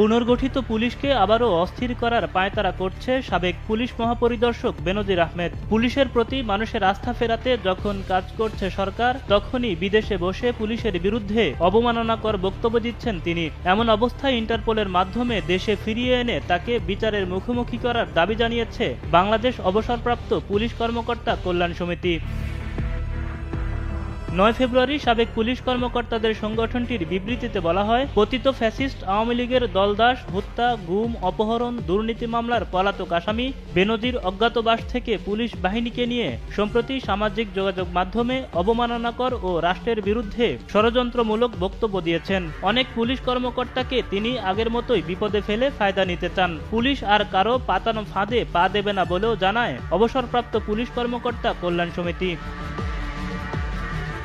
পুনর্গঠিত পুলিশকে আবারও অস্থির করার পায়তারা করছে সাবেক পুলিশ মহাপরিদর্শক বেনজির আহমেদ। পুলিশের প্রতি মানুষের আস্থা ফেরাতে যখন কাজ করছে সরকার, তখনই বিদেশে বসে পুলিশের বিরুদ্ধে অবমাননাকর বক্তব্য দিচ্ছেন তিনি। এমন অবস্থায় ইন্টারপোলের মাধ্যমে দেশে ফিরিয়ে এনে তাকে বিচারের মুখোমুখি করার দাবি জানিয়েছে বাংলাদেশ অবসরপ্রাপ্ত পুলিশ কর্মকর্তা কল্যাণ সমিতি। নয় ফেব্রুয়ারি সাবেক পুলিশ কর্মকর্তাদের সংগঠনটির বিবৃতিতে বলা হয় পতিত ফ্যাসিস্ট আওয়ামী লীগের দলদাস, হত্যা, গুম, অপহরণ, দুর্নীতি মামলার পলাতক আসামি বেনজির অজ্ঞাতবাস থেকে পুলিশ বাহিনীকে নিয়ে সম্প্রতি সামাজিক যোগাযোগ মাধ্যমে অবমাননাকর ও রাষ্ট্রের বিরুদ্ধে ষড়যন্ত্রমূলক বক্তব্য দিয়েছেন। অনেক পুলিশ কর্মকর্তাকে তিনি আগের মতোই বিপদে ফেলে ফায়দা নিতে চান। পুলিশ আর কারও পাতানো ফাঁদে পা দেবে না বলেও জানায় অবসরপ্রাপ্ত পুলিশ কর্মকর্তা কল্যাণ সমিতি।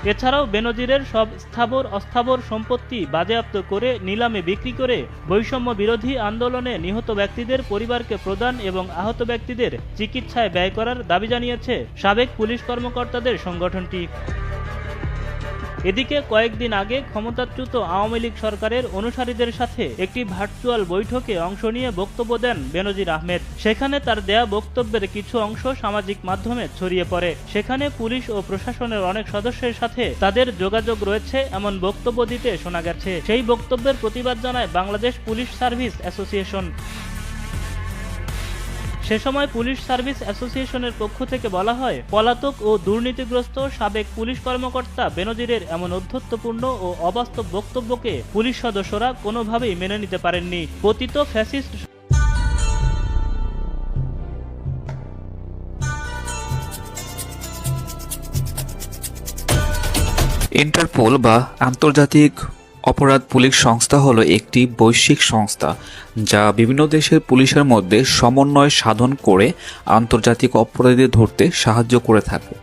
এছাড়াও বেনজিরের সব স্থাবর অস্থাবর সম্পত্তি বাজেয়াপ্ত করে নিলামে বিক্রি করে বৈষম্য বিরোধী আন্দোলনে নিহত ব্যক্তিদের পরিবারকে প্রদান এবং আহত ব্যক্তিদের চিকিৎসায় ব্যয় করার দাবি জানিয়েছে সাবেক পুলিশ কর্মকর্তাদের সংগঠনটি। এদিকে কয়েকদিন আগে ক্ষমতাচ্যুত আওয়ামী লীগ সরকারের অনুসারীদের সাথে একটি ভার্চুয়াল বৈঠকে অংশ নিয়ে বক্তব্য দেন বেনজির আহমেদ। সেখানে তার দেয়া বক্তব্যের কিছু অংশ সামাজিক মাধ্যমে ছড়িয়ে পড়ে। সেখানে পুলিশ ও প্রশাসনের অনেক সদস্যের সাথে তাদের যোগাযোগ রয়েছে এমন বক্তব্য দিতে শোনা গেছে। সেই বক্তব্যের প্রতিবাদ জানায় বাংলাদেশ পুলিশ সার্ভিস অ্যাসোসিয়েশন। সে সময় পুলিশ সার্ভিস অ্যাসোসিয়েশনের পক্ষ থেকে বলা হয়, পলাতক ও দুর্নীতিগ্রস্ত সাবেক পুলিশ কর্মকর্তা বেনজিরের এমন অধ্যত্বপূর্ণ ও অবাস্তব বক্তব্যকে পুলিশ সদস্যরা কোনোভাবেই মেনে নিতে পারেননি। পতিত ফ্যাসিস্ট ইন্টারপোল বা আন্তর্জাতিক অপরাধ পুলিশ সংস্থা হলো একটি বৈশ্বিক সংস্থা, যা বিভিন্ন দেশের পুলিশের মধ্যে সমন্বয় সাধন করে আন্তর্জাতিক অপরাধীদের ধরতে সাহায্য করে থাকে।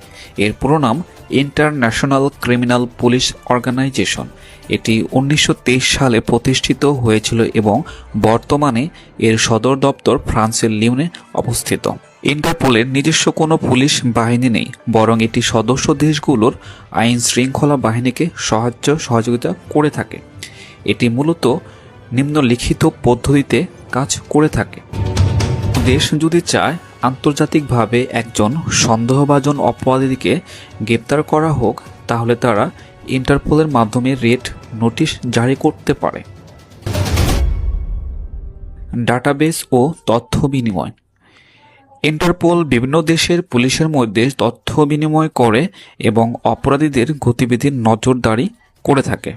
এর পুরো নাম ইন্টারন্যাশনাল ক্রিমিনাল পুলিশ অর্গানাইজেশন। এটি উনিশশো তেইশ সালে প্রতিষ্ঠিত হয়েছিল এবং বর্তমানে এর সদর দপ্তর ফ্রান্সের লিওনে অবস্থিত। ইন্টারপোলের নিজস্ব কোনো পুলিশ বাহিনী নেই, বরং এটি সদস্য দেশগুলোর আইন শৃঙ্খলা বাহিনীকে সাহায্য সহযোগিতা করে থাকে। এটি মূলত নিম্নলিখিত পদ্ধতিতে কাজ করে থাকে। দেশ যদি চায় আন্তর্জাতিকভাবে একজন সন্দেহভাজন অপরাধীকে গ্রেপ্তার করা হোক, তাহলে তারা ইন্টারপোলের মাধ্যমে রেড নোটিশ জারি করতে পারে। ডাটাবেস ও তথ্য বিনিময় ইন্টারপোল বিভিন্ন দেশের পুলিশের মধ্যে তথ্য বিনিময় করে এবং অপরাধীদের গতিবিধির নজরদারি করে থাকে।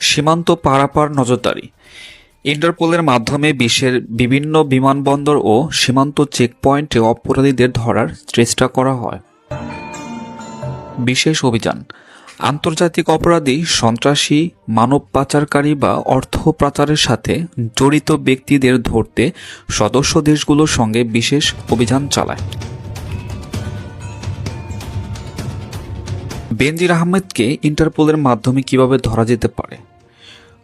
সীমান্ত পারাপার নজরদারি। ইন্টারপোলের মাধ্যমে বিশ্বের বিভিন্ন বিমানবন্দর ও সীমান্ত চেকপয়েন্টে অপরাধীদের ধরার চেষ্টা করা হয়। বিশেষ অভিযান। আন্তর্জাতিক অপরাধী, সন্ত্রাসী, মানব পাচারকারী বা অর্থ পাচারের সাথে জড়িত ব্যক্তিদের ধরতে সদস্য দেশগুলোর সঙ্গে বিশেষ অভিযান চালায়। বেনজির আহমেদকে ইন্টারপোলের মাধ্যমে কীভাবে ধরা যেতে পারে?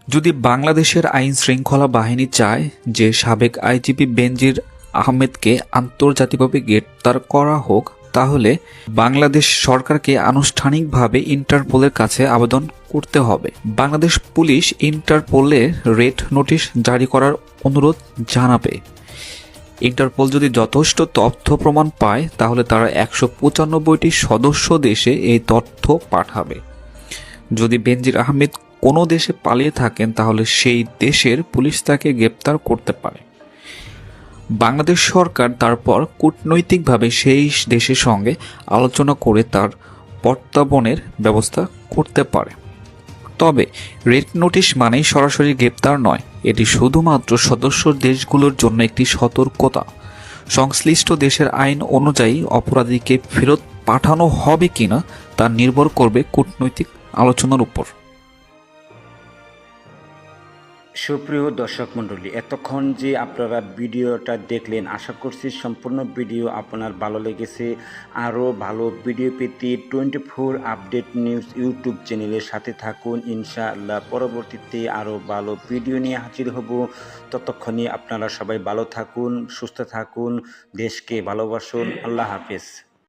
যদি বাংলাদেশের আইন শৃঙ্খলা বাহিনী চায় যে সাবেক আইজিপি বেনজির আহমেদকে আন্তর্জাতিকভাবে গ্রেপ্তার করা হোক তাহলে বাংলাদেশ সরকারকে আনুষ্ঠানিকভাবে ইন্টারপোলের কাছে আবেদন করতে হবে। বাংলাদেশ পুলিশ ইন্টারপোলে রেড নোটিশ জারি করার অনুরোধ জানাবে। ইন্টারপোল যদি যথেষ্ট তথ্য প্রমাণ পায়, তাহলে তারা একশো পঁচানব্বইটি সদস্য দেশে এই তথ্য পাঠাবে। যদি বেনজির আহমেদ কোনো দেশে পালিয়ে থাকেন, তাহলে সেই দেশের পুলিশ তাকে গ্রেপ্তার করতে পারে। বাংলাদেশ সরকার তারপর কূটনৈতিকভাবে সেই দেশের সঙ্গে আলোচনা করে তার প্রত্যাবনের ব্যবস্থা করতে পারে। তবে রেড নোটিশ মানেই সরাসরি গ্রেপ্তার নয়, এটি শুধুমাত্র সদস্য দেশগুলোর জন্য একটি সতর্কতা। সংশ্লিষ্ট দেশের আইন অনুযায়ী অপরাধীকে ফেরত পাঠানো হবে কিনা তা নির্ভর করবে কূটনৈতিক আলোচনার উপর। সুপ্রিয় দর্শক মণ্ডলী, এতক্ষণ যে আপনারা ভিডিওটা দেখলেন, আশা করছি সম্পূর্ণ ভিডিও আপনার ভালো লেগেছে। আরও ভালো ভিডিও পেতে twenty four update news YouTube চ্যানেলের সাথে থাকুন। ইনশাআল্লাহ পরবর্তীতে আরও ভালো ভিডিও নিয়ে হাজির হব। ততক্ষণে আপনারা সবাই ভালো থাকুন, সুস্থ থাকুন, দেশকে ভালোবাসুন। আল্লাহ হাফেজ।